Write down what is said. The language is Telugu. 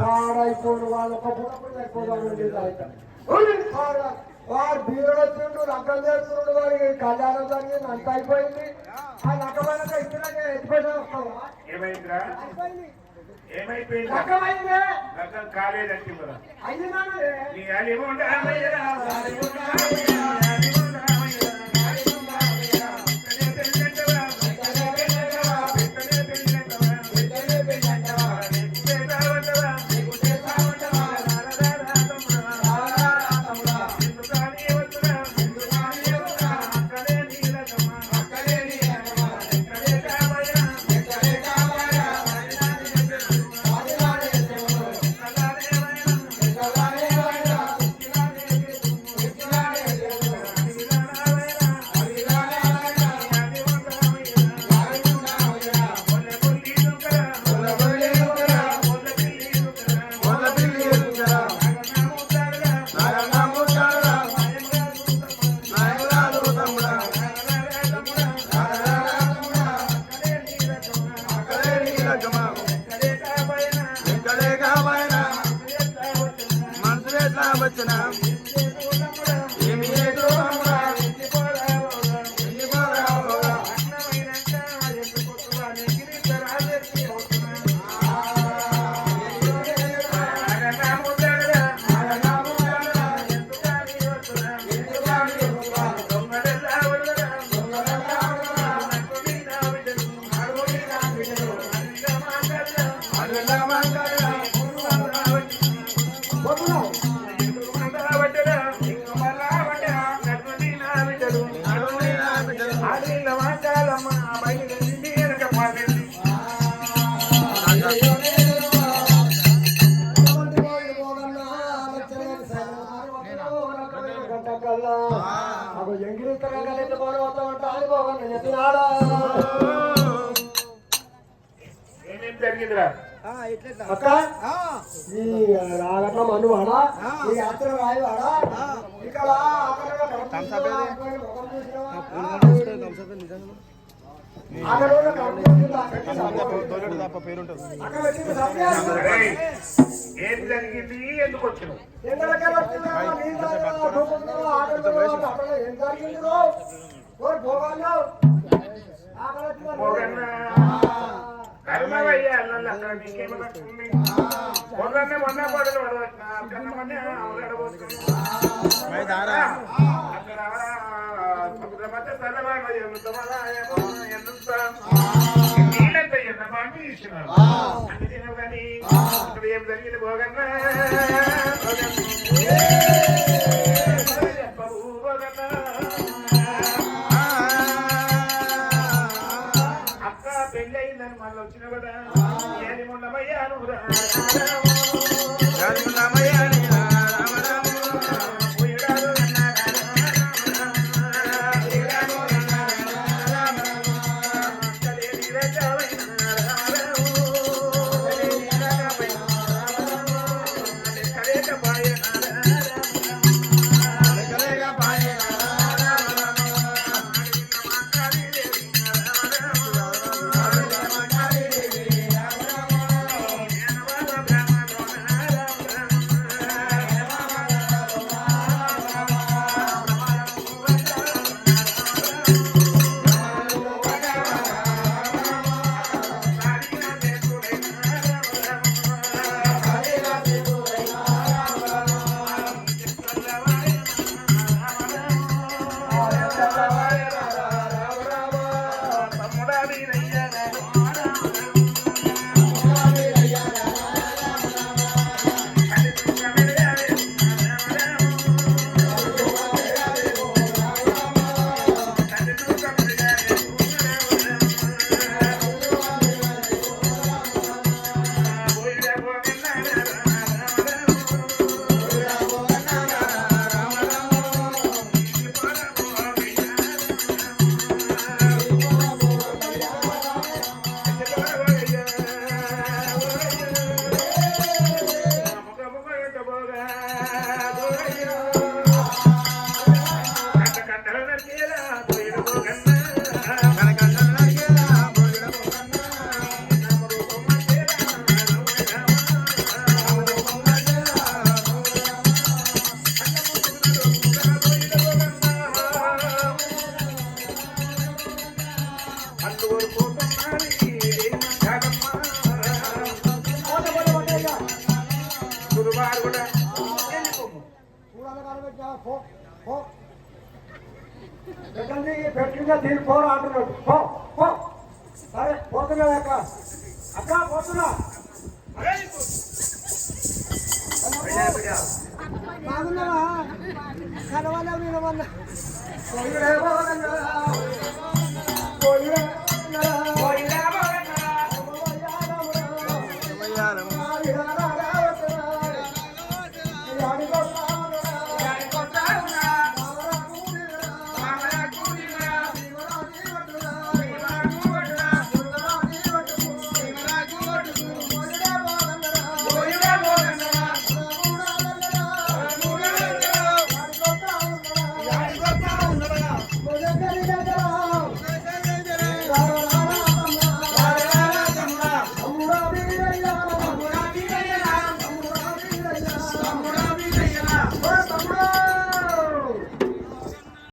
పాడైపోను వాళ్ళు ఒక పూట అయితే వాడు- బీరుడు వచ్చిండు లగ్గం చేస్తున్నాడు వాడికి కళ్యాణం జరిగింది అంత అయిపోయింది ఆ లగ్గమైన వస్తావా ఏమైందిరా అయిపోయింది లగ్గం కాలేదంటే అయ్యిందండి మనసులో ఏమేం జరిగిందిరా? అక్క ఈ రాగట్ల మన్ను వాడా ఈ యాత్ర రాయి వాడా ఇక్కడ అక్కడ వచ్చింది సత్యాలు. ఏయ్, ఏం జరిగింది? ఎందుకు వచ్చినావు? మొన్న పడలు పడవచ్చిన కన్న మొన్న అవగడబోతుంది. అక్కడ ఏం జరిగింది చల్లవాడు పెట్టండి పెట్టిందా దీని పోరా అంటున్నాడు. పో పో. సరే పోతున్నా అక్క? అక్క పోతున్నా. బాగున్నావా? కలవాలా నేను